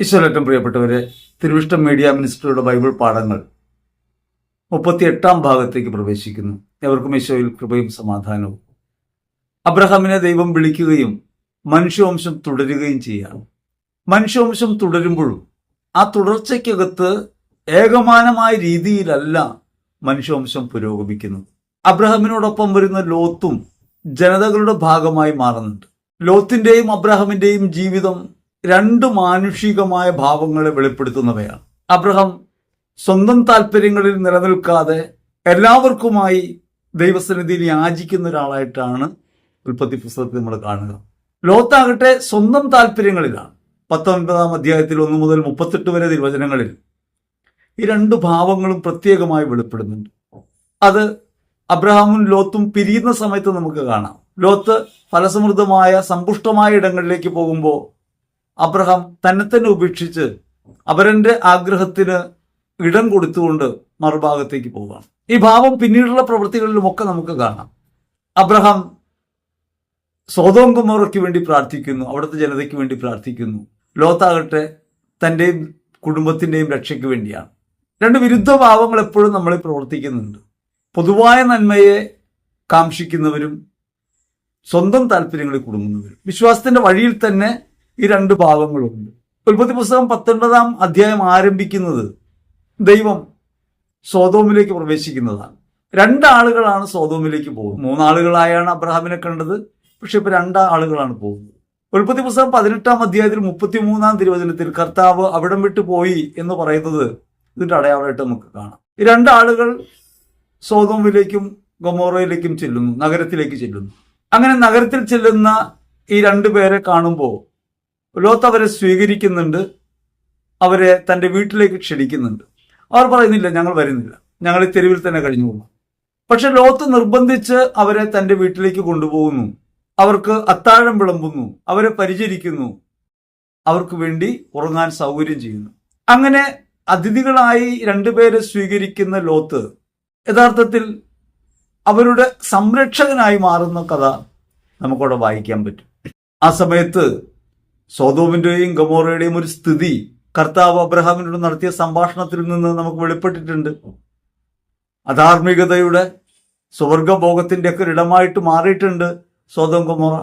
ഈശ്വരറ്റം പ്രിയപ്പെട്ടവരെ തിരുവിഷ്ടം media മിനിസ്റ്ററുടെ Bible പാഠങ്ങൾ മുപ്പത്തി എട്ടാം ഭാഗത്തേക്ക് പ്രവേശിക്കുന്നു. എവർക്കും ഈശോയിൽ കൃപയും സമാധാനവും. അബ്രഹാമിനെ ദൈവം വിളിക്കുകയും മനുഷ്യവംശം തുടരുകയും ചെയ്യാം. മനുഷ്യവംശം തുടരുമ്പോഴും ആ തുടർച്ചയ്ക്കകത്ത് ഏകമാനമായ രീതിയിലല്ല മനുഷ്യവംശം പുരോഗമിക്കുന്നത്. അബ്രഹാമിനോടൊപ്പം വരുന്ന ലോത്തും ജനതകളുടെ ഭാഗമായി മാറുന്നുണ്ട്. ലോത്തിന്റെയും അബ്രഹാമിന്റെയും ജീവിതം രണ്ട് മാനുഷികമായ ഭാവങ്ങളെ വെളിപ്പെടുത്തുന്നവയാണ്. അബ്രഹാം സ്വന്തം താല്പര്യങ്ങളിൽ നിലനിൽക്കാതെ എല്ലാവർക്കുമായി ദൈവസന്നിധിയിൽ യാചിക്കുന്ന ഒരാളായിട്ടാണ് ഉൽപ്പത്തി പുസ്തകത്തിൽ നമ്മൾ കാണുക. ലോത്താകട്ടെ സ്വന്തം താല്പര്യങ്ങളിലാണ്. പത്തൊൻപതാം അധ്യായത്തിൽ ഒന്ന് മുതൽ മുപ്പത്തെട്ട് വരെ തിരുവചനങ്ങളിൽ ഈ രണ്ട് ഭാവങ്ങളും പ്രത്യേകമായി വെളിപ്പെടുന്നുണ്ട്. അത് അബ്രഹാമും ലോത്തും പിരിയുന്ന സമയത്ത് നമുക്ക് കാണാം. ലോത്ത് ഫലസമൃദ്ധമായ സമ്പുഷ്ടമായ ഇടങ്ങളിലേക്ക് പോകുമ്പോൾ അബ്രഹാം തന്നെ തന്നെ ഉപേക്ഷിച്ച് അവരന്റെ ആഗ്രഹത്തിന് ഇടം കൊടുത്തുകൊണ്ട് മറുഭാഗത്തേക്ക് പോവുകയാണ്. ഈ ഭാവം പിന്നീടുള്ള പ്രവൃത്തികളിലുമൊക്കെ നമുക്ക് കാണാം. അബ്രഹാം സ്വതോങ്കുമാർക്ക് വേണ്ടി പ്രാർത്ഥിക്കുന്നു അവിടുത്തെ ജനതയ്ക്ക് വേണ്ടി പ്രാർത്ഥിക്കുന്നു. ലോത്താകട്ടെ തന്റെയും കുടുംബത്തിന്റെയും രക്ഷയ്ക്ക് വേണ്ടിയാണ്. രണ്ട് വിരുദ്ധ ഭാവങ്ങൾ എപ്പോഴും നമ്മളിൽ പ്രവർത്തിക്കുന്നുണ്ട്. പൊതുവായ നന്മയെ കാക്ഷിക്കുന്നവരും സ്വന്തം താല്പര്യങ്ങളിൽ കുടുങ്ങുന്നവരും. വിശ്വാസത്തിന്റെ വഴിയിൽ തന്നെ ഈ രണ്ട് ഭാഗങ്ങളുണ്ട്. ഉൽപ്പത്തി പുസ്തകം പത്തൊൻപതാം അധ്യായം ആരംഭിക്കുന്നത് ദൈവം സ്വതോമിലേക്ക് പ്രവേശിക്കുന്നതാണ്. രണ്ടാളുകളാണ് സ്വതോമിലേക്ക് പോകുന്നത്. മൂന്നാളുകളായാണ് അബ്രഹാമിനെ കണ്ടത്. പക്ഷെ ഇപ്പൊ രണ്ടാളുകളാണ് പോകുന്നത്. ഉൽപ്പത്തി പുസ്തകം പതിനെട്ടാം അധ്യായത്തിൽ മുപ്പത്തി മൂന്നാം തിരുവചനത്തിൽ കർത്താവ് അവിടം വിട്ടു പോയി എന്ന് പറയുന്നത് ഇതിന്റെ അടയാളമായിട്ട് നമുക്ക് കാണാം. ഈ രണ്ടാളുകൾ സോതോമിലേക്കും ഗൊമോറയിലേക്കും ചെല്ലുന്നു നഗരത്തിലേക്ക് ചെല്ലുന്നു. അങ്ങനെ നഗരത്തിൽ ചെല്ലുന്ന ഈ രണ്ടു പേരെ കാണുമ്പോൾ ലോത്ത് അവരെ സ്വീകരിക്കുന്നുണ്ട്. അവരെ തന്റെ വീട്ടിലേക്ക് ക്ഷണിക്കുന്നുണ്ട്. അവർ പറയുന്നില്ല ഞങ്ങൾ വരുന്നില്ല. ഞങ്ങൾ ഈ തെരുവിൽ തന്നെ കഴിഞ്ഞു പോകും പക്ഷെ ലോത്ത് നിർബന്ധിച്ച് അവരെ തന്റെ വീട്ടിലേക്ക് കൊണ്ടുപോകുന്നു. അവർക്ക് അത്താഴം വിളമ്പുന്നു. അവരെ പരിചരിക്കുന്നു. അവർക്ക് വേണ്ടി ഉറങ്ങാൻ സൗകര്യം ചെയ്യുന്നു. അങ്ങനെ അതിഥികളായി രണ്ടുപേരെ സ്വീകരിക്കുന്ന ലോത്ത് യഥാർത്ഥത്തിൽ അവരുടെ സംരക്ഷകനായി മാറുന്ന കഥ നമുക്കവിടെ വായിക്കാൻ പറ്റും. ആ സമയത്ത് സോതോമിന്റെയും ഗമോറയുടെയും ഒരു സ്ഥിതി കർത്താവ് അബ്രഹാമിനോട് നടത്തിയ സംഭാഷണത്തിൽ നിന്ന് നമുക്ക് വെളിപ്പെട്ടിട്ടുണ്ട്. അധാർമികതയുടെ സ്വർഗഭോഗത്തിന്റെ ഒക്കെ ഇടമായിട്ട് മാറിയിട്ടുണ്ട് സോതോം ഗമോറ.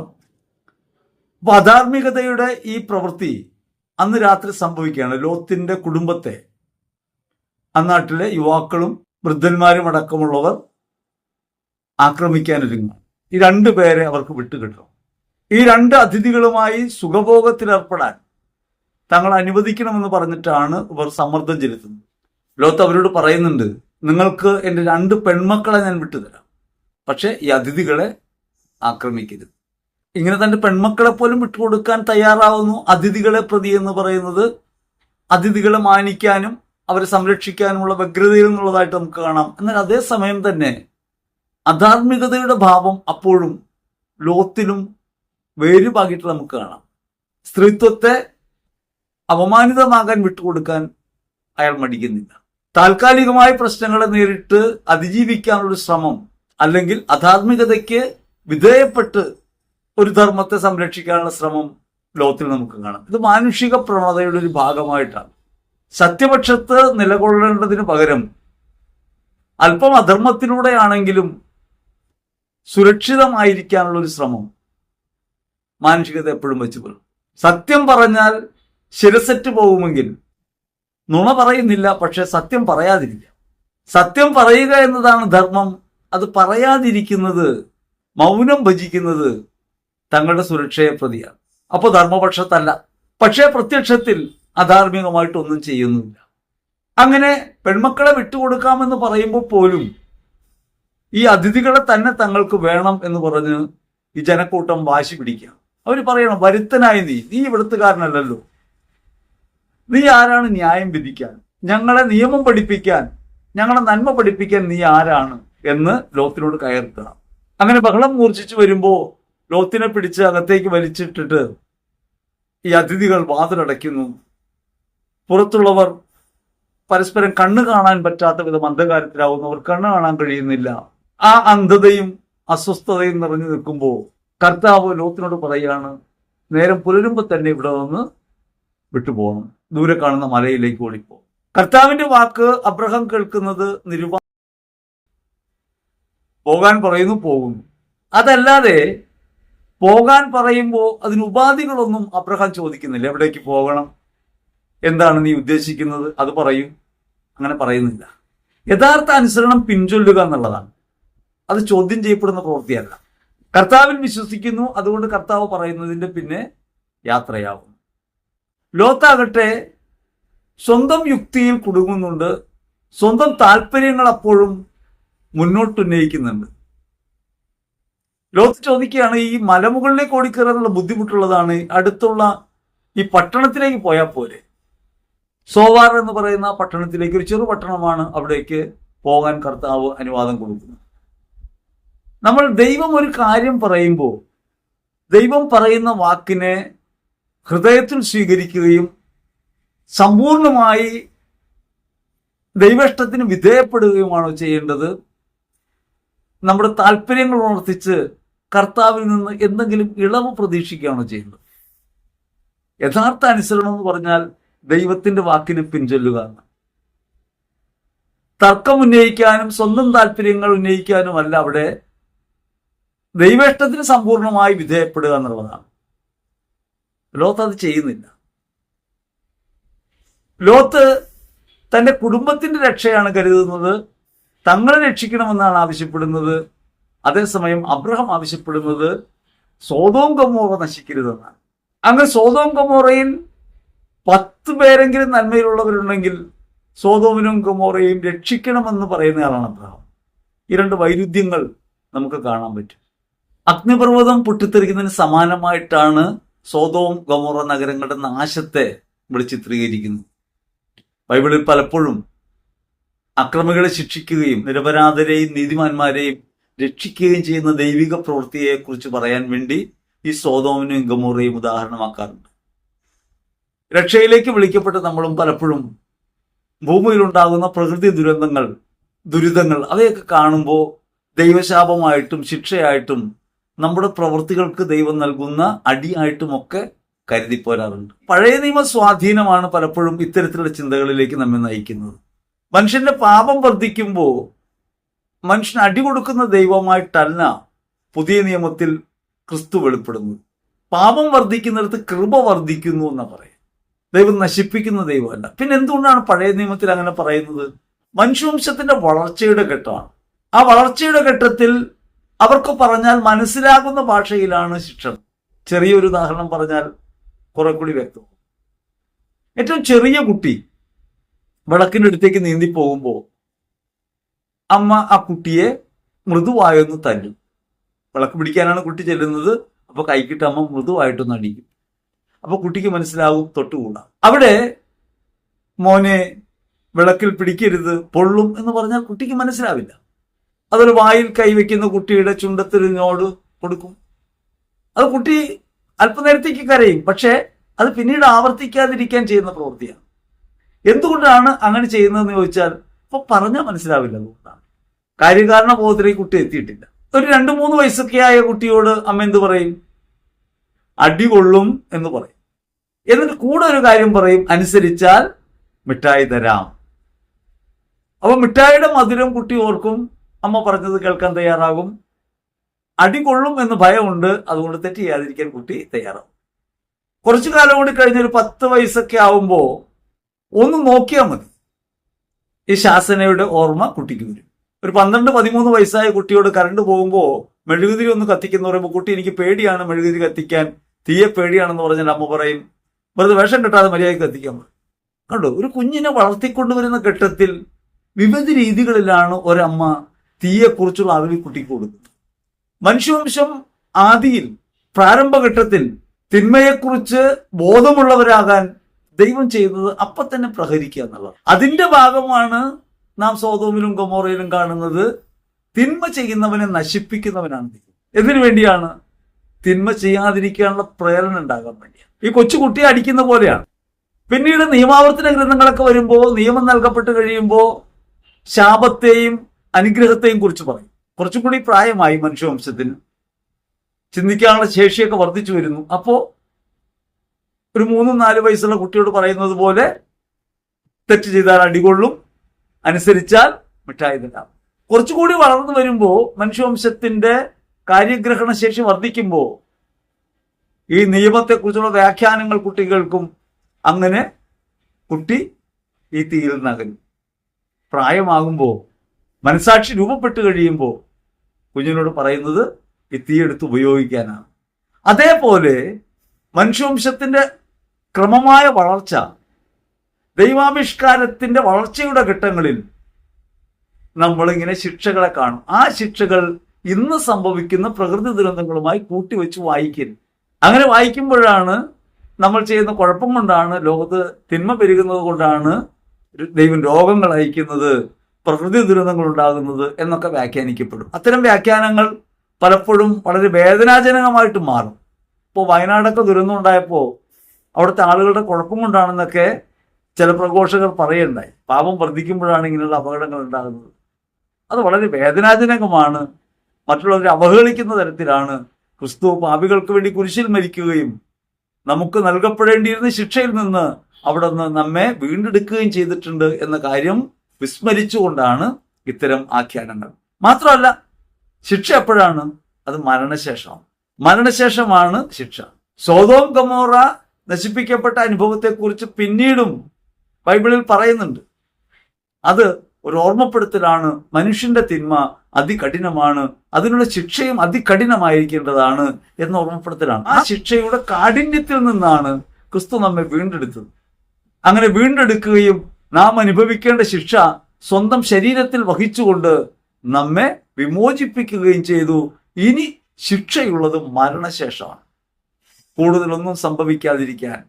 അപ്പൊ അധാർമികതയുടെ ഈ പ്രവൃത്തി അന്ന് രാത്രി സംഭവിക്കുകയാണ്. ലോത്തിന്റെ കുടുംബത്തെ അന്നാട്ടിലെ യുവാക്കളും വൃദ്ധന്മാരും അടക്കമുള്ളവർ ആക്രമിക്കാനൊരുങ്ങും. ഈ രണ്ടു പേരെ അവർക്ക് വിട്ടുകിട്ടും. ഈ രണ്ട് അതിഥികളുമായി സുഖഭോഗത്തിലേർപ്പെടാൻ തങ്ങൾ അനുവദിക്കണമെന്ന് പറഞ്ഞിട്ടാണ് ഇവർ സമ്മർദ്ദം ചെലുത്തുന്നത്. ലോത്ത് അവരോട് പറയുന്നുണ്ട് നിങ്ങൾക്ക് എന്റെ രണ്ട് പെൺമക്കളെ ഞാൻ വിട്ടുതരാം. പക്ഷേ ഈ അതിഥികളെ ആക്രമിക്കരുത്. ഇങ്ങനെ തന്റെ പെൺമക്കളെ പോലും വിട്ടുകൊടുക്കാൻ തയ്യാറാവുന്നു അതിഥികളെ പ്രതി എന്ന് പറയുന്നത് അതിഥികളെ മാനിക്കാനും അവരെ സംരക്ഷിക്കാനുമുള്ള വ്യഗ്രതയിൽ നിന്നുള്ളതായിട്ട് നമുക്ക് കാണാം. എന്നാൽ അതേസമയം തന്നെ അധാർമികതയുടെ ഭാവം അപ്പോഴും ലോത്തിലും വേരുപാകിയിട്ട് നമുക്ക് കാണാം. സ്ത്രീത്വത്തെ അപമാനിതമാകാൻ വിട്ടുകൊടുക്കാൻ അയാൾ മടിക്കുന്നില്ല. താൽക്കാലികമായ പ്രശ്നങ്ങളെ നേരിട്ട് അതിജീവിക്കാനുള്ള ശ്രമം അല്ലെങ്കിൽ അധാത്മികതയ്ക്ക് വിധേയപ്പെട്ട് ഒരു ധർമ്മത്തെ സംരക്ഷിക്കാനുള്ള ശ്രമം ലോകത്തിൽ നമുക്ക് കാണാം. ഇത് മാനുഷിക പ്രവണതയുടെ ഒരു ഭാഗമായിട്ടാണ്. സത്യപക്ഷത്ത് നിലകൊള്ളേണ്ടതിന് പകരം അല്പം അധർമ്മത്തിലൂടെയാണെങ്കിലും സുരക്ഷിതമായിരിക്കാനുള്ള ഒരു ശ്രമം മാനുഷികത എപ്പോഴും വെച്ച് പോകും സത്യം പറഞ്ഞാൽ ശിരസറ്റ് പോകുമെങ്കിൽ നുണ പറയുന്നില്ല പക്ഷെ സത്യം പറയാതിരിക്കുക സത്യം പറയുക എന്നതാണ് ധർമ്മം. അത് പറയാതിരിക്കുന്നത് മൗനം ഭജിക്കുന്നത് തങ്ങളുടെ സുരക്ഷയെ പ്രതിയാണ്. അപ്പോൾ ധർമ്മപക്ഷത്തല്ല. പക്ഷേ പ്രത്യക്ഷത്തിൽ അധാർമികമായിട്ടൊന്നും ചെയ്യുന്നില്ല. അങ്ങനെ പെൺമക്കളെ വിട്ടുകൊടുക്കാമെന്ന് പറയുമ്പോൾ പോലും ഈ അതിഥികളെ തന്നെ തങ്ങൾക്ക് വേണം എന്ന് പറഞ്ഞ് ഈ ജനക്കൂട്ടം വാശി പിടിക്കുക അവർ പറയണം വരുത്തനായി നീ. നീ ഇവിടുത്തുകാരനല്ലല്ലോ നീ ആരാണ് ന്യായം വിധിക്കാൻ? ഞങ്ങളെ നിയമം പഠിപ്പിക്കാൻ ഞങ്ങളെ നന്മ പഠിപ്പിക്കാൻ നീ ആരാണ് എന്ന് ലോത്തിനോട് കയർക്കുക അങ്ങനെ ബഹളം മൂർച്ഛിച്ചു വരുമ്പോ ലോത്തിനെ പിടിച്ച് അകത്തേക്ക് വലിച്ചിട്ടിട്ട് ഈ അതിഥികൾ വാതിലടയ്ക്കുന്നു. പുറത്തുള്ളവർ പരസ്പരം കണ്ണു കാണാൻ പറ്റാത്ത വിധം അന്ധകാരത്തിലാവുന്നവർ കണ്ണു കാണാൻ കഴിയുന്നില്ല. ആ അന്ധതയും അസ്വസ്ഥതയും നിറഞ്ഞു നിൽക്കുമ്പോൾ കർത്താവ് ലോത്തിനോട് പറയുകയാണ് നേരം പുലരുമ്പോൾ തന്നെ ഇവിടെ നിന്ന് വിട്ടുപോകണം. ദൂരെ കാണുന്ന മലയിലേക്ക് ഓടിപ്പോ. കർത്താവിന്റെ വാക്ക് അബ്രഹാം കേൾക്കുന്നത് നിരുപാ പോകാൻ പറയുന്നു പോകുന്നു. അതല്ലാതെ പോകാൻ പറയുമ്പോൾ അതിന് ഉപാധികളൊന്നും അബ്രഹാം ചോദിക്കുന്നില്ല. എവിടേക്ക് പോകണം? എന്താണ് നീ ഉദ്ദേശിക്കുന്നത്? അത് പറയും. അങ്ങനെ പറയുന്നില്ല. യഥാർത്ഥ അനുസരണം പിൻചൊല്ലുക എന്നുള്ളതാണ്. അത് ചോദ്യം ചെയ്യപ്പെടുന്ന പ്രവൃത്തിയല്ല. കർത്താവിൽ വിശ്വസിക്കുന്നു. അതുകൊണ്ട് കർത്താവ് പറയുന്നതിന്റെ പിന്നെ യാത്രയാവും. ലോത്താകട്ടെ സ്വന്തം യുക്തിയിൽ കുടുങ്ങുന്നുണ്ട്. സ്വന്തം താല്പര്യങ്ങൾ അപ്പോഴും മുന്നോട്ട് മുന്നോട്ടുന്നയിക്കുന്നുണ്ട് ലോത്ത് ചോദിക്കുകയാണ് ഈ മലമുകളിലേക്ക് ഓടിക്കയറാനുള്ള ബുദ്ധിമുട്ടുള്ളതാണ് അടുത്തുള്ള ഈ പട്ടണത്തിലേക്ക് പോയാൽ പോരെ? സോവാർ എന്ന് പറയുന്ന പട്ടണത്തിലേക്ക് ഒരു ചെറു പട്ടണമാണ് അവിടേക്ക് പോകാൻ കർത്താവ് അനുവാദം കൊടുക്കുന്നത്. നമ്മൾ ദൈവം ഒരു കാര്യം പറയുമ്പോൾ ദൈവം പറയുന്ന വാക്കിനെ ഹൃദയത്തിൽ സ്വീകരിക്കുകയും സമ്പൂർണമായി ദൈവഷ്ടത്തിന് വിധേയപ്പെടുകയുമാണോ ചെയ്യേണ്ടത്? നമ്മുടെ താല്പര്യങ്ങൾ ഉണർത്തിച്ച് കർത്താവിൽ നിന്ന് എന്തെങ്കിലും ഇളവ് പ്രതീക്ഷിക്കുകയാണോ ചെയ്യുന്നത് യഥാർത്ഥ അനുസരണം എന്ന് പറഞ്ഞാൽ ദൈവത്തിന്റെ വാക്കിന് പിൻചൊല്ലുക. എന്ന് തർക്കം ഉന്നയിക്കാനും സ്വന്തം താല്പര്യങ്ങൾ ഉന്നയിക്കാനും അല്ല അവിടെ ദൈവേഷ്ടത്തിന് സമ്പൂർണമായി വിധേയപ്പെടുക എന്നുള്ളതാണ്. ലോത്ത് അത് ചെയ്യുന്നില്ല. ലോത്ത് തന്റെ കുടുംബത്തിന്റെ രക്ഷയാണ് കരുതുന്നത്. തങ്ങളെ രക്ഷിക്കണമെന്നാണ് ആവശ്യപ്പെടുന്നത്. അതേസമയം അബ്രഹാം ആവശ്യപ്പെടുന്നത് സോതോം കമോറ നശിക്കരുതെന്നാണ്. അങ്ങനെ സോതോം കമോറയിൽ പത്ത് പേരെങ്കിലും നന്മയിലുള്ളവരുണ്ടെങ്കിൽ സോതോമിനും കമോറയും രക്ഷിക്കണമെന്ന് പറയുന്നയാളാണ് അബ്രഹാം. ഈ രണ്ട് വൈരുദ്ധ്യങ്ങൾ നമുക്ക് കാണാൻ പറ്റും. അഗ്നിപർവതം പൊട്ടിത്തെറിക്കുന്നതിന് സമാനമായിട്ടാണ് സോതവും ഗമോറ നഗരങ്ങളുടെ നാശത്തെ ഇവിടെ ചിത്രീകരിക്കുന്നത് ബൈബിളിൽ പലപ്പോഴും അക്രമികളെ ശിക്ഷിക്കുകയും നിരപരാധരെയും നീതിമാന്മാരെയും രക്ഷിക്കുകയും ചെയ്യുന്ന ദൈവിക പ്രവൃത്തിയെക്കുറിച്ച് പറയാൻ വേണ്ടി ഈ സോതോമിനും ഗമോറയും ഉദാഹരണമാക്കാറുണ്ട്. രക്ഷയിലേക്ക് വിളിക്കപ്പെട്ട നമ്മളും പലപ്പോഴും ഭൂമിയിലുണ്ടാകുന്ന പ്രകൃതി ദുരന്തങ്ങൾ ദുരിതങ്ങൾ അവയൊക്കെ കാണുമ്പോൾ ദൈവശാപമായിട്ടും ശിക്ഷയായിട്ടും നമ്മുടെ പ്രവൃത്തികൾക്ക് ദൈവം നൽകുന്ന അടിയായിട്ടുമൊക്കെ കരുതിപ്പോരാറുണ്ട്. പഴയ നിയമ സ്വാധീനമാണ് പലപ്പോഴും ഇത്തരത്തിലുള്ള ചിന്തകളിലേക്ക് നമ്മെ നയിക്കുന്നത്. മനുഷ്യന്റെ പാപം വർദ്ധിക്കുമ്പോൾ മനുഷ്യന് അടി കൊടുക്കുന്ന ദൈവമായിട്ടല്ല പുതിയ നിയമത്തിൽ ക്രിസ്തു വെളിപ്പെടുന്നത്. പാപം വർദ്ധിക്കുന്നിടത്ത് കൃപ വർദ്ധിക്കുന്നു എന്നാ പറയും. ദൈവം നശിപ്പിക്കുന്ന ദൈവമല്ല. പിന്നെ എന്തുകൊണ്ടാണ് പഴയ നിയമത്തിൽ അങ്ങനെ പറയുന്നത്? മനുഷ്യവംശത്തിന്റെ വളർച്ചയുടെ ഘട്ടമാണ്. ആ വളർച്ചയുടെ ഘട്ടത്തിൽ അവർക്ക് പറഞ്ഞാൽ മനസ്സിലാകുന്ന ഭാഷയിലാണ് ശിക്ഷണം ചെറിയൊരു ഉദാഹരണം പറഞ്ഞാൽ കുറെ കൂടി വ്യക്തമാവും ഏറ്റവും ചെറിയ കുട്ടി വിളക്കിന്റെ അടുത്തേക്ക് നീന്തി പോകുമ്പോൾ അമ്മ ആ കുട്ടിയെ മൃദുവായൊന്ന് തല്ലും. വിളക്ക് പിടിക്കാനാണ് കുട്ടി ചെല്ലുന്നത്. അപ്പൊ കൈക്കിട്ട് അമ്മ മൃദുവായിട്ടൊന്ന് അടിക്കും. അപ്പൊ കുട്ടിക്ക് മനസ്സിലാവും തൊട്ടുകൂടാ. അവിടെ മോനെ വിളക്കിൽ പിടിക്കരുത് പൊള്ളും എന്ന് പറഞ്ഞാൽ കുട്ടിക്ക് മനസ്സിലാവില്ല. അതൊരു വായിൽ കൈവയ്ക്കുന്ന കുട്ടിയുടെ ചുണ്ടത്തിരിഞ്ഞോട് കൊടുക്കും. അത് കുട്ടി അല്പനേരത്തേക്ക് കരയും പക്ഷേ അത് പിന്നീട് ആവർത്തിക്കാതിരിക്കാൻ ചെയ്യുന്ന പ്രവൃത്തിയാണ്. എന്തുകൊണ്ടാണ് അങ്ങനെ ചെയ്യുന്നതെന്ന് ചോദിച്ചാൽ ഇപ്പൊ പറഞ്ഞാൽ മനസ്സിലാവില്ല അതുകൊണ്ടാണ്. കാര്യകാരണ ബോധത്തിലേക്ക് കുട്ടി എത്തിയിട്ടില്ല. ഒരു രണ്ട് മൂന്ന് വയസ്സൊക്കെ ആയ കുട്ടിയോട് അമ്മ എന്ത് പറയും? അടി കൊള്ളും എന്ന് പറയും. എന്നിട്ട് കൂടെ ഒരു കാര്യം പറയും അനുസരിച്ചാൽ മിഠായി തരാം. അപ്പൊ മിഠായിയുടെ മധുരം കുട്ടി ഓർക്കും അമ്മ പറഞ്ഞത് കേൾക്കാൻ തയ്യാറാകും. അടി കൊള്ളും എന്ന് ഭയമുണ്ട്. അതുകൊണ്ട് തെറ്റ് ചെയ്യാതിരിക്കാൻ കുട്ടി തയ്യാറാവും. കുറച്ചു കാലം കൂടി കഴിഞ്ഞ ഒരു പത്ത് വയസ്സൊക്കെ ആവുമ്പോൾ ഒന്ന് നോക്കിയാൽ മതി. ഈ ശാസനയുടെ ഓർമ്മ കുട്ടിക്ക് വരും. ഒരു പന്ത്രണ്ട് പതിമൂന്ന് വയസ്സായ കുട്ടിയോട് കറണ്ട് പോകുമ്പോൾ മെഴുകുതിരി ഒന്ന് കത്തിക്കുന്ന പറയുമ്പോൾ കുട്ടി എനിക്ക് പേടിയാണ് മെഴുകുതിരി കത്തിക്കാൻ. തീയെ പേടിയാണെന്ന് പറഞ്ഞാൽ അമ്മ പറയും. വെറുതെ വേഷം കെട്ടാതെ മര്യാദയ്ക്ക് കത്തിക്കാൻ കണ്ടോ? ഒരു കുഞ്ഞിനെ വളർത്തിക്കൊണ്ടുവരുന്ന ഘട്ടത്തിൽ വിവിധ രീതികളിലാണ് ഒരമ്മ തീയെക്കുറിച്ചുള്ള അറിവ് കുട്ടിക്ക് കൊടുക്കുന്നു മനുഷ്യവംശം ആദിയിൽ പ്രാരംഭഘട്ടത്തിൽ തിന്മയെക്കുറിച്ച് ബോധമുള്ളവരാകാൻ ദൈവം ചെയ്തത് അപ്പൊ തന്നെ പ്രഹരിക്കുക എന്നുള്ളത് അതിന്റെ ഭാഗമാണ് നാം സോതോമിലും കൊമോറയിലും കാണുന്നത് തിന്മ ചെയ്യുന്നവനെ നശിപ്പിക്കുന്നവനാണ് ദൈവം. എന്തിനു വേണ്ടിയാണ്? തിന്മ ചെയ്യാതിരിക്കാനുള്ള പ്രേരണ ഉണ്ടാകാൻ വേണ്ടിയാണ്. ഈ കൊച്ചുകുട്ടിയെ അടിക്കുന്ന പോലെയാണ്. പിന്നീട് നിയമാവർത്തന ഗ്രന്ഥങ്ങളൊക്കെ വരുമ്പോൾ നിയമം നൽകപ്പെട്ട് കഴിയുമ്പോൾ ശാപത്തെയും അനുഗ്രഹത്തെയും കുറിച്ച് പറയും. കുറച്ചും കൂടി പ്രായമായി മനുഷ്യവംശത്തിന് ചിന്തിക്കാനുള്ള ശേഷിയൊക്കെ വർദ്ധിച്ചു വരുന്നു. അപ്പോൾ ഒരു മൂന്നും നാല് വയസ്സുള്ള കുട്ടിയോട് പറയുന്നത് പോലെ തെറ്റ് ചെയ്താൽ അടികൊള്ളും അനുസരിച്ചാൽ മിഠായി തരാം കുറച്ചുകൂടി വളർന്നു വരുമ്പോൾ മനുഷ്യവംശത്തിന്റെ കാര്യഗ്രഹണ ശേഷി വർദ്ധിക്കുമ്പോൾ ഈ നിയമത്തെക്കുറിച്ചുള്ള വ്യാഖ്യാനങ്ങൾ കുട്ടികൾക്കും അങ്ങനെ കുട്ടി ഈ തീയിൽ നകലും പ്രായമാകുമ്പോൾ മനസാക്ഷി രൂപപ്പെട്ട് കഴിയുമ്പോൾ കുഞ്ഞിനോട് പറയുന്നത് ഈ തീയെടുത്ത് ഉപയോഗിക്കാനാണ്. അതേപോലെ മനുഷ്യവംശത്തിന്റെ ക്രമമായ വളർച്ച ദൈവാവിഷ്കാരത്തിന്റെ വളർച്ചയുടെ ഘട്ടങ്ങളിൽ നമ്മളിങ്ങനെ ശിക്ഷകളെ കാണും. ആ ശിക്ഷകൾ ഇന്ന് സംഭവിക്കുന്ന പ്രകൃതി ദുരന്തങ്ങളുമായി കൂട്ടിവെച്ച് വായിക്കരുത് അങ്ങനെ വായിക്കുമ്പോഴാണ് നമ്മൾ ചെയ്യുന്ന കുഴപ്പം കൊണ്ടാണ് ലോകത്ത് തിന്മ പെരുകുന്നത് കൊണ്ടാണ് ദൈവം രോഗങ്ങൾ അയക്കുന്നത്. പ്രകൃതി ദുരന്തങ്ങൾ ഉണ്ടാകുന്നത് എന്നൊക്കെ വ്യാഖ്യാനിക്കപ്പെടും. അത്തരം വ്യാഖ്യാനങ്ങൾ പലപ്പോഴും വളരെ വേദനാജനകമായിട്ട് മാറും. ഇപ്പോൾ വയനാടൊക്കെ ദുരന്തം ഉണ്ടായപ്പോൾ അവിടുത്തെ ആളുകളുടെ കുഴപ്പം കൊണ്ടാണെന്നൊക്കെ ചില പ്രഘോഷകർ പറയുണ്ടായി. പാപം വർദ്ധിക്കുമ്പോഴാണ് ഇങ്ങനെയുള്ള അപകടങ്ങൾ ഉണ്ടാകുന്നത്. അത് വളരെ വേദനാജനകമാണ്. മറ്റുള്ളവരെ അവഹേളിക്കുന്ന തരത്തിലാണ് ക്രിസ്തു പാപികൾക്ക് വേണ്ടി കുരിശിൽ മരിക്കുകയും നമുക്ക് നൽകപ്പെടേണ്ടിയിരുന്ന ശിക്ഷയിൽ നിന്ന് അവിടെ നിന്ന് നമ്മെ വീണ്ടെടുക്കുകയും ചെയ്തിട്ടുണ്ട് എന്ന കാര്യം വിസ്മരിച്ചുകൊണ്ടാണ് ഇത്തരം ആഖ്യാനങ്ങൾ. മാത്രമല്ല ശിക്ഷ എപ്പോഴാണ്? അത് മരണശേഷമാണ്. മരണശേഷമാണ് ശിക്ഷ. സോതോം ഗമോറ നശിപ്പിക്കപ്പെട്ട അനുഭവത്തെക്കുറിച്ച് പിന്നീടും ബൈബിളിൽ പറയുന്നുണ്ട്. അത് ഒരു ഓർമ്മപ്പെടുത്തലാണ്. മനുഷ്യന്റെ തിന്മ അതികഠിനമാണ്. അതിനുള്ള ശിക്ഷയും അതികഠിനമായിരിക്കേണ്ടതാണ് എന്ന ഓർമ്മപ്പെടുത്തലാണ്. ആ ശിക്ഷയുടെ കാഠിന്യത്തിൽ നിന്നാണ് ക്രിസ്തു നമ്മെ വീണ്ടെടുത്തത്. അങ്ങനെ വീണ്ടെടുക്കുകയും നാം അനുഭവിക്കേണ്ട ശിക്ഷ സ്വന്തം ശരീരത്തിൽ വഹിച്ചുകൊണ്ട് നമ്മെ വിമോചിപ്പിക്കുകയും ചെയ്തു. ഇനി ശിക്ഷയുള്ളത് മരണശേഷമാണ്. കൂടുതലൊന്നും സംഭവിക്കാതിരിക്കാൻ.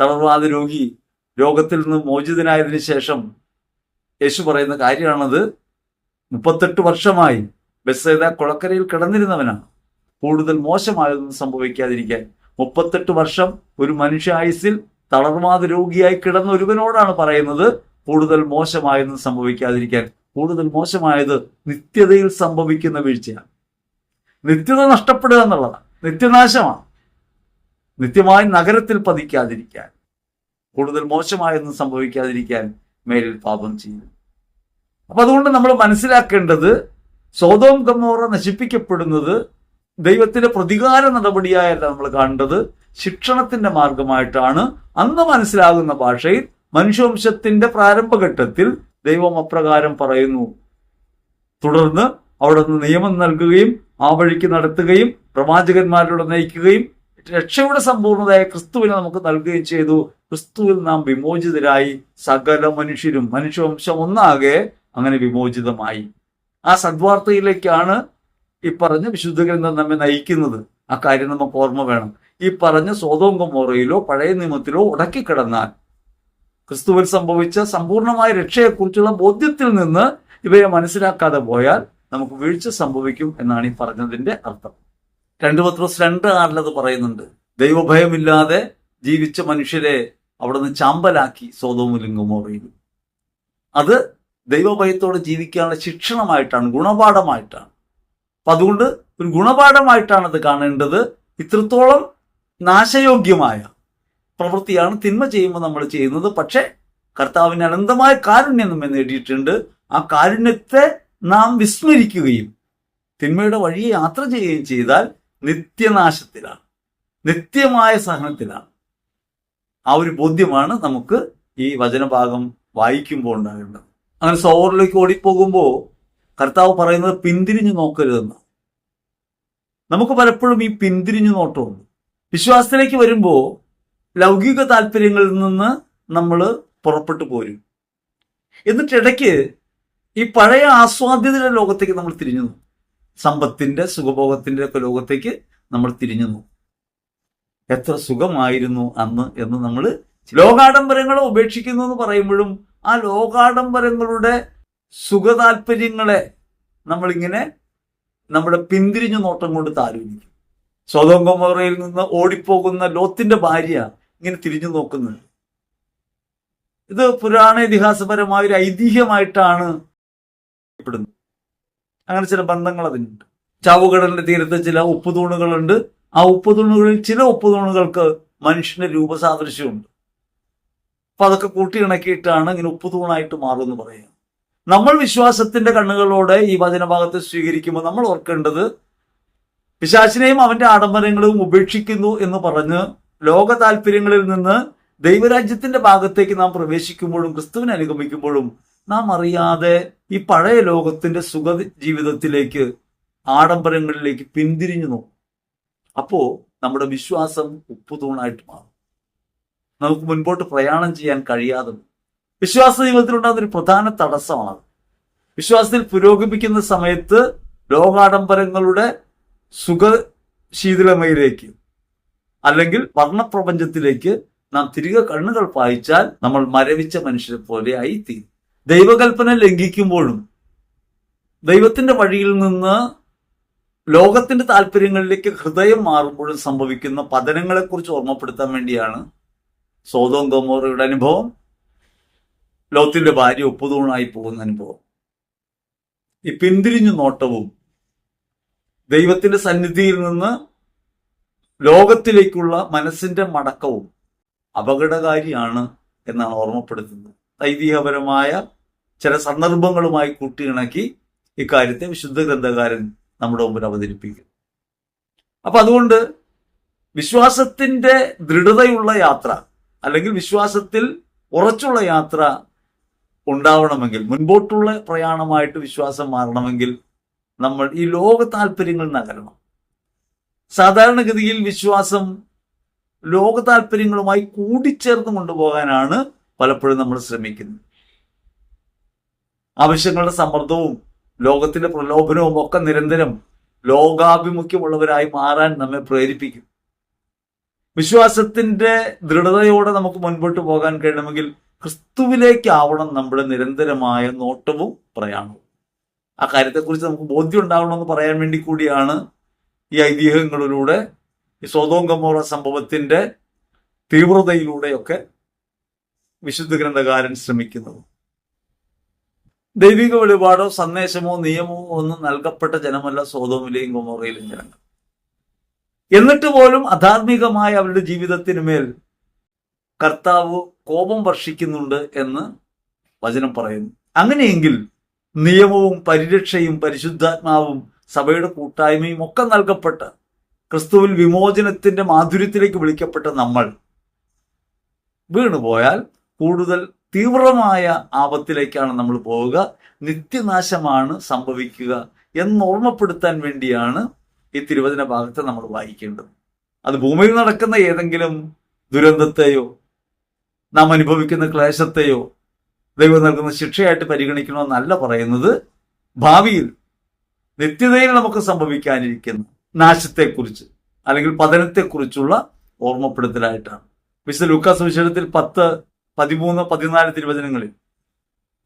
തളർവാദ രോഗി രോഗത്തിൽ നിന്ന് മോചിതനായതിനു ശേഷം യേശു പറയുന്ന കാര്യമാണത്. മുപ്പത്തെട്ട് വർഷമായി ബസ്സേത കുളക്കരയിൽ കിടന്നിരുന്നവനാണ്. കൂടുതൽ മോശമായതൊന്നും സംഭവിക്കാതിരിക്കാൻ. മുപ്പത്തെട്ട് വർഷം ഒരു മനുഷ്യ ആയുസിൽ തളർവാദ രോഗിയായി കിടന്ന ഒരുവനോടാണ് പറയുന്നത്. കൂടുതൽ മോശമായതും സംഭവിക്കാതിരിക്കാൻ കൂടുതൽ മോശമായത് നിത്യതയിൽ സംഭവിക്കുന്ന വീഴ്ചയാണ്. നിത്യത നഷ്ടപ്പെടുക എന്നുള്ളതാണ്. നിത്യനാശമാണ്. നിത്യമായി നഗരത്തിൽ പതിക്കാതിരിക്കാൻ കൂടുതൽ മോശമായൊന്നും സംഭവിക്കാതിരിക്കാൻ മേലിൽ പാപം ചെയ്യുന്നു. അപ്പൊ അതുകൊണ്ട് നമ്മൾ മനസ്സിലാക്കേണ്ടത് സ്വതോം ഗമോറ നശിപ്പിക്കപ്പെടുന്നത് ദൈവത്തിന്റെ പ്രതികാര നടപടിയായല്ല നമ്മൾ കാണേണ്ടത്. ശിക്ഷണത്തിന്റെ മാർഗമായിട്ടാണ് അന്ന് മനസ്സിലാകുന്ന ഭാഷയിൽ മനുഷ്യവംശത്തിന്റെ പ്രാരംഭഘട്ടത്തിൽ ദൈവം അപ്രകാരം പറയുന്നു. തുടർന്ന് അവിടെ നിന്ന് നിയമം നൽകുകയും ആ വഴിക്ക് നടത്തുകയും പ്രവാചകന്മാരിലൂടെ നയിക്കുകയും രക്ഷയുടെ സമ്പൂർണതയായ ക്രിസ്തുവിനെ നമുക്ക് നൽകുകയും ചെയ്തു. ക്രിസ്തുവിൽ നാം വിമോചിതരായി സകല മനുഷ്യരും മനുഷ്യവംശം ഒന്നാകെ അങ്ങനെ വിമോചിതമായി. ആ സദ്വാർത്തയിലേക്കാണ് ഈ പറഞ്ഞ വിശുദ്ധ ഗ്രന്ഥം നമ്മെ നയിക്കുന്നത്. ആ കാര്യം നമുക്ക് ഓർമ്മ വേണം. ഈ പറഞ്ഞ സ്വതോങ്കമോറയിലോ പഴയ നിയമത്തിലോ ഉടക്കിക്കിടന്നാൽ ക്രിസ്തുവിൽ സംഭവിച്ച സമ്പൂർണമായ രക്ഷയെക്കുറിച്ചുള്ള ബോധ്യത്തിൽ നിന്ന് ഇവയെ മനസ്സിലാക്കാതെ പോയാൽ നമുക്ക് വീഴ്ച സംഭവിക്കും എന്നാണ് ഈ പറഞ്ഞതിന്റെ അർത്ഥം. രണ്ട് പത്രോസ് രണ്ട് ആറിലത് പറയുന്നുണ്ട്. ദൈവഭയമില്ലാതെ ജീവിച്ച മനുഷ്യരെ അവിടുന്ന് ചാമ്പലാക്കി ഗമോറയിലും അത് ദൈവഭയത്തോടെ ജീവിക്കാനുള്ള ശിക്ഷണമായിട്ടാണ് ഗുണപാഠമായിട്ടാണ്. അപ്പൊ അതുകൊണ്ട് ഒരു ഗുണപാഠമായിട്ടാണ് അത് കാണേണ്ടത് ഇത്രത്തോളം നാശയോഗ്യമായ പ്രവൃത്തിയാണ് തിന്മ ചെയ്യുമ്പോൾ നമ്മൾ ചെയ്യുന്നത്. പക്ഷേ കർത്താവിന് അനന്തമായ കാരുണ്യം നമ്മെ നേടിയിട്ടുണ്ട്. ആ കാരുണ്യത്തെ നാം വിസ്മരിക്കുകയും തിന്മയുടെ വഴി യാത്ര ചെയ്യുകയും ചെയ്താൽ നിത്യനാശത്തിലാണ്. നിത്യമായ സഹനത്തിലാണ്. ആ ഒരു ബോധ്യമാണ് നമുക്ക് ഈ വചനഭാഗം വായിക്കുമ്പോൾ ഉണ്ടാകേണ്ടത്. അങ്ങനെ സോറിലേക്ക് ഓടിപ്പോകുമ്പോൾ കർത്താവ് പറയുന്നത് പിന്തിരിഞ്ഞു നോക്കരുതെന്ന്. നമുക്ക് പലപ്പോഴും ഈ പിന്തിരിഞ്ഞു നോട്ടമുണ്ട്. വിശ്വാസത്തിലേക്ക് വരുമ്പോൾ ലൗകിക താല്പര്യങ്ങളിൽ നിന്ന് നമ്മൾ പുറപ്പെട്ടു പോരും. എന്നിട്ടിടയ്ക്ക് ഈ പഴയ ആസ്വാദ്യതയുടെ ലോകത്തേക്ക് നമ്മൾ തിരിഞ്ഞു സമ്പത്തിന്റെ സുഖഭോഗത്തിന്റെ ഒക്കെ ലോകത്തേക്ക് നമ്മൾ തിരിഞ്ഞു എത്ര സുഖമായിരുന്നു അന്ന് എന്ന് നമ്മൾ ലോകാഡംബരങ്ങളെ ഉപേക്ഷിക്കുന്നു എന്ന് പറയുമ്പോഴും ആ ലോകാഡംബരങ്ങളുടെ സുഖതാല്പര്യങ്ങളെ നമ്മളിങ്ങനെ നമ്മുടെ പിന്തിരിഞ്ഞു നോട്ടം കൊണ്ട് താലോലിക്കും സ്വതോങ്കമറയിൽ നിന്ന് ഓടിപ്പോകുന്ന ലോത്തിന്റെ ഭാര്യ ഇങ്ങനെ തിരിഞ്ഞു നോക്കുന്നത് ഇത് പുരാണ ഇതിഹാസപരമായ ഒരു ഐതിഹ്യമായിട്ടാണ് പ്പെടുന്നത് അങ്ങനെ ചില ബന്ധങ്ങൾ അതിനുണ്ട്. ചാവുകടലിന്റെ തീരത്ത് ചില ഉപ്പുതൂണുകളുണ്ട്. ആ ഉപ്പുതൂണുകളിൽ ചില ഉപ്പുതൂണുകൾക്ക് മനുഷ്യന്റെ രൂപസാദൃശ്യമുണ്ട്. അപ്പൊ അതൊക്കെ കൂട്ടിയിണക്കിയിട്ടാണ് ഇങ്ങനെ ഉപ്പുതൂണായിട്ട് മാറുമെന്ന് പറയുക നമ്മൾ വിശ്വാസത്തിന്റെ കണ്ണുകളോടെ ഈ വചനഭാഗത്തെ സ്വീകരിക്കുമ്പോൾ നമ്മൾ ഓർക്കേണ്ടത് പിശാചിനെയും അവന്റെ ആഡംബരങ്ങളും ഉപേക്ഷിക്കുന്നു എന്ന് പറഞ്ഞ് ലോക താല്പര്യങ്ങളിൽ നിന്ന് ദൈവരാജ്യത്തിന്റെ ഭാഗത്തേക്ക് നാം പ്രവേശിക്കുമ്പോഴും ക്രിസ്തുവിനെ അനുഗമിക്കുമ്പോഴും നാം അറിയാതെ ഈ പഴയ ലോകത്തിന്റെ സുഖ ജീവിതത്തിലേക്ക് ആഡംബരങ്ങളിലേക്ക് പിന്തിരിഞ്ഞു നോക്കും. അപ്പോ നമ്മുടെ വിശ്വാസം ഉപ്പുതൂണായിട്ട് മാറും. നമുക്ക് മുൻപോട്ട് പ്രയാണം ചെയ്യാൻ കഴിയാതെ. വിശ്വാസ ജീവിതത്തിലുണ്ടാകുന്ന ഒരു പ്രധാന തടസ്സമാണ് വിശ്വാസത്തിൽ പുരോഗമിക്കുന്ന സമയത്ത് ലോകാഡംബരങ്ങളുടെ സുഖ സുഖശീതളമയിലേക്ക് അല്ലെങ്കിൽ വർണപ്രപഞ്ചത്തിലേക്ക് നാം തിരികെ കണ്ണുകൾ പായിച്ചാൽ നമ്മൾ മരവിച്ച മനുഷ്യരെ പോലെ തീരും. ദൈവകൽപ്പന ലംഘിക്കുമ്പോഴും ദൈവത്തിന്റെ വഴിയിൽ നിന്ന് ലോകത്തിന്റെ താല്പര്യങ്ങളിലേക്ക് ഹൃദയം മാറുമ്പോഴും സംഭവിക്കുന്ന പതനങ്ങളെക്കുറിച്ച് ഓർമ്മപ്പെടുത്താൻ വേണ്ടിയാണ് സോതോം ഗോമോറയുടെ അനുഭവം. ലോത്തിന്റെ ഭാര്യ ഒപ്പുതൂണായി പോകുന്ന അനുഭവം. ഈ പിന്തിരിഞ്ഞു നോട്ടവും ദൈവത്തിന്റെ സന്നിധിയിൽ നിന്ന് ലോകത്തിലേക്കുള്ള മനസ്സിന്റെ മടക്കവും അപകടകാരിയാണ് എന്നാണ് ഓർമ്മപ്പെടുത്തുന്നത്. ഐതിഹ്യപരമായ ചില സന്ദർഭങ്ങളുമായി കൂട്ടിയിണക്കി ഇക്കാര്യത്തെ വിശുദ്ധ ഗ്രന്ഥകാരൻ നമ്മുടെ മുമ്പിൽ അവതരിപ്പിക്കും അപ്പൊ അതുകൊണ്ട് വിശ്വാസത്തിന്റെ ദൃഢതയുള്ള യാത്ര അല്ലെങ്കിൽ വിശ്വാസത്തിൽ ഉറച്ചുള്ള യാത്ര ഉണ്ടാവണമെങ്കിൽ മുൻപോട്ടുള്ള പ്രയാണമായിട്ട് വിശ്വാസം മാറണമെങ്കിൽ നമ്മൾ ഈ ലോക താല്പര്യങ്ങൾ നകരണം. സാധാരണഗതിയിൽ വിശ്വാസം ലോക താല്പര്യങ്ങളുമായി കൂടിച്ചേർന്ന് കൊണ്ടുപോകാനാണ് പലപ്പോഴും നമ്മൾ ശ്രമിക്കുന്നത്. ആവശ്യങ്ങളുടെ സമ്മർദ്ദവും ലോകത്തിന്റെ പ്രലോഭനവും ഒക്കെ നിരന്തരം ലോകാഭിമുഖ്യമുള്ളവരായി മാറാൻ നമ്മെ പ്രേരിപ്പിക്കും. വിശ്വാസത്തിന്റെ ദൃഢതയോടെ നമുക്ക് മുൻപോട്ട് പോകാൻ കഴിയണമെങ്കിൽ ക്രിസ്തുവിലേക്കാവണം നമ്മുടെ നിരന്തരമായ നോട്ടവും പ്രയാണവും. ആ കാര്യത്തെക്കുറിച്ച് നമുക്ക് ബോധ്യം ഉണ്ടാവണമെന്ന് പറയാൻ വേണ്ടി കൂടിയാണ് ഈ ഐതിഹ്യങ്ങളിലൂടെ ഈ സ്വതോം ഗമോറ സംഭവത്തിന്റെ തീവ്രതയിലൂടെയൊക്കെ വിശുദ്ധ ഗ്രന്ഥകാരൻ ശ്രമിക്കുന്നത്. ദൈവിക വെളിപാടോ സന്ദേശമോ നിയമമോ ഒന്നും നൽകപ്പെട്ട ജനമല്ല സ്വതോമിലെയും ഗൊമോറയിലെയും ജനങ്ങൾ. എന്നിട്ട് പോലും അധാർമികമായ അവരുടെ ജീവിതത്തിന് മേൽ കർത്താവ് കോപം വർഷിക്കുന്നുണ്ട് എന്ന് വചനം പറയുന്നു. അങ്ങനെയെങ്കിൽ നിയമവും പരിരക്ഷയും പരിശുദ്ധാത്മാവും സഭയുടെ കൂട്ടായ്മയും ഒക്കെ നൽകപ്പെട്ട് ക്രിസ്തുവിൽ വിമോചനത്തിന്റെ മാധുര്യത്തിലേക്ക് വിളിക്കപ്പെട്ട നമ്മൾ വീണുപോയാൽ കൂടുതൽ തീവ്രമായ ആപത്തിലേക്കാണ് നമ്മൾ പോവുക. നിത്യനാശമാണ് സംഭവിക്കുക എന്ന് ഓർമ്മപ്പെടുത്താൻ വേണ്ടിയാണ് ഈ തിരുവചന ഭാഗത്തെ നമ്മൾ വായിക്കേണ്ടത്. അത് ഭൂമിയിൽ നടക്കുന്ന ഏതെങ്കിലും ദുരന്തത്തെയോ നാം അനുഭവിക്കുന്ന ക്ലേശത്തെയോ ദൈവം നൽകുന്ന ശിക്ഷയായിട്ട് പരിഗണിക്കണമെന്നല്ല പറയുന്നത്. ഭാവിയിൽ നിത്യതയിൽ നമുക്ക് സംഭവിക്കാനിരിക്കുന്ന നാശത്തെക്കുറിച്ച് അല്ലെങ്കിൽ പതനത്തെക്കുറിച്ചുള്ള ഓർമ്മപ്പെടുത്തലായിട്ടാണ്. വിശുദ്ധ ലൂക്കാസ് വിഷയത്തിൽ പത്ത് പതിമൂന്ന് പതിനാല് തിരുവചനങ്ങളിൽ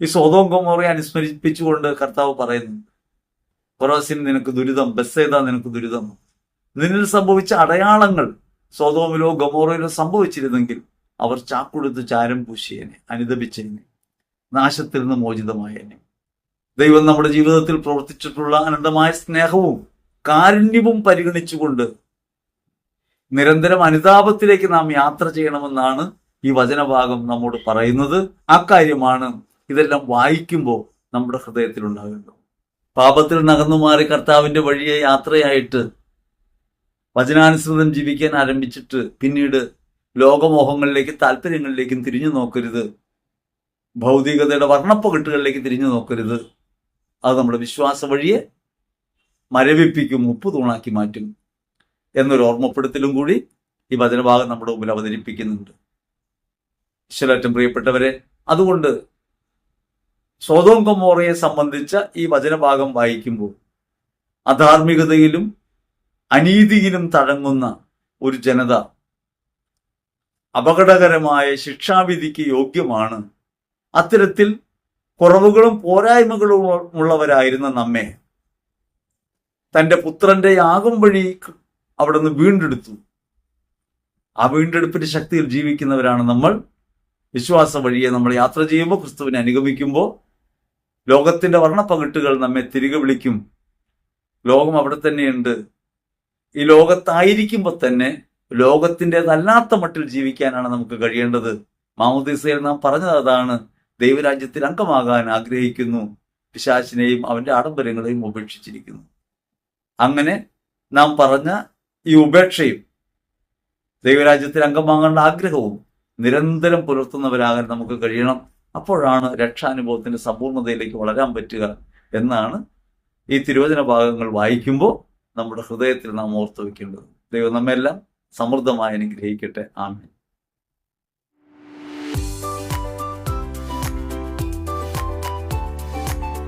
ഈ സ്വതവും കൊമോറയെ അനുസ്മരിപ്പിച്ചുകൊണ്ട് കർത്താവ് പറയുന്നുണ്ട് കൊറോസിന് നിനക്ക് ദുരിതം ബസ്സേത നിനക്ക് ദുരിതം. നിന്നിൽ സംഭവിച്ച അടയാളങ്ങൾ സ്വതോമിലോ ഗമോറയിലോ സംഭവിച്ചിരുന്നെങ്കിൽ അവർ ചാക്കുടുത്ത് ചാരം പൂശിയേനെ അനുദപിച്ചേനെ നാശത്തിൽ നിന്ന് മോചിതമായേനെ. ദൈവം നമ്മുടെ ജീവിതത്തിൽ പ്രവർത്തിച്ചിട്ടുള്ള അനന്തമായ സ്നേഹവും കാരുണ്യവും പരിഗണിച്ചുകൊണ്ട് നിരന്തരം അനുതാപത്തിലേക്ക് നാം യാത്ര ചെയ്യണമെന്നാണ് ഈ വചനഭാഗം നമ്മോട് പറയുന്നത്. ആ കാര്യമാണ് ഇതെല്ലാം വായിക്കുമ്പോൾ നമ്മുടെ ഹൃദയത്തിൽ ഉണ്ടാകേണ്ടത് പാപത്തിൽ നകന്നു മാറി കർത്താവിന്റെ വഴിയെ യാത്രയായിട്ട് വചനാനുസൃതം ജീവിക്കാൻ ആരംഭിച്ചിട്ട് പിന്നീട് ലോകമോഹങ്ങളിലേക്കും താല്പര്യങ്ങളിലേക്കും തിരിഞ്ഞു നോക്കരുത്. ഭൗതികതയുടെ വർണപ്പകട്ടുകളിലേക്ക് തിരിഞ്ഞു നോക്കരുത്. അത് നമ്മുടെ വിശ്വാസ വഴിയെ മരവിപ്പിക്കും ഉപ്പ് തൂണാക്കി മാറ്റും എന്നൊരു ഓർമ്മപ്പെടുത്തലും കൂടി ഈ വചനഭാഗം നമ്മുടെ മുമ്പിൽ അവതരിപ്പിക്കുന്നുണ്ട്. ഈശ്വരറ്റം പ്രിയപ്പെട്ടവരെ അതുകൊണ്ട് സ്വതോം സംബന്ധിച്ച ഈ വചനഭാഗം വായിക്കുമ്പോൾ അധാർമികതയിലും അനീതിയിലും തഴങ്ങുന്ന ഒരു ജനത അപകടകരമായ ശിക്ഷാവിധിക്ക് യോഗ്യമാണ്. അത്തരത്തിൽ കുറവുകളും പോരായ്മകളും ഉള്ളവരായിരുന്ന നമ്മെ തന്റെ പുത്രന്റെ യാഗം വഴി അവിടെ നിന്ന് വീണ്ടെടുത്തു. ആ വീണ്ടെടുപ്പിന്റെ ശക്തിയിൽ ജീവിക്കുന്നവരാണ് നമ്മൾ. വിശ്വാസ വഴിയെ നമ്മൾ യാത്ര ചെയ്യുമ്പോൾ ക്രിസ്തുവിനെ അനുഗമിക്കുമ്പോൾ ലോകത്തിന്റെ വർണപ്പകിട്ടുകൾ നമ്മെ തിരികെ വിളിക്കും. ലോകം അവിടെ തന്നെയുണ്ട്. ഈ ലോകത്തായിരിക്കുമ്പോൾ തന്നെ ലോകത്തിന്റെതല്ലാത്ത മട്ടിൽ ജീവിക്കാനാണ് നമുക്ക് കഴിയേണ്ടത്. മാമുദീസയിൽ നാം പറഞ്ഞത് അതാണ്. ദൈവരാജ്യത്തിൽ അംഗമാകാൻ ആഗ്രഹിക്കുന്നു. പിശാചിനെയും അവന്റെ ആഡംബരങ്ങളെയും ഉപേക്ഷിച്ചിരിക്കുന്നു. അങ്ങനെ നാം പറഞ്ഞ ഈ ഉപേക്ഷയും ദൈവരാജ്യത്തിൽ അംഗമാകേണ്ട ആഗ്രഹവും നിരന്തരം പുലർത്തുന്നവരാകാൻ നമുക്ക് കഴിയണം. അപ്പോഴാണ് രക്ഷാനുഭവത്തിന്റെ സമ്പൂർണതയിലേക്ക് വളരാൻ പറ്റുക എന്നാണ് ഈ തിരുവചന ഭാഗങ്ങൾ വായിക്കുമ്പോൾ നമ്മുടെ ഹൃദയത്തിൽ നാം ഓർത്തു വെക്കേണ്ടത് ദൈവം നമ്മെല്ലാം സമൃദ്ധമായി അനുഗ്രഹിക്കട്ടെ. ആമേൻ.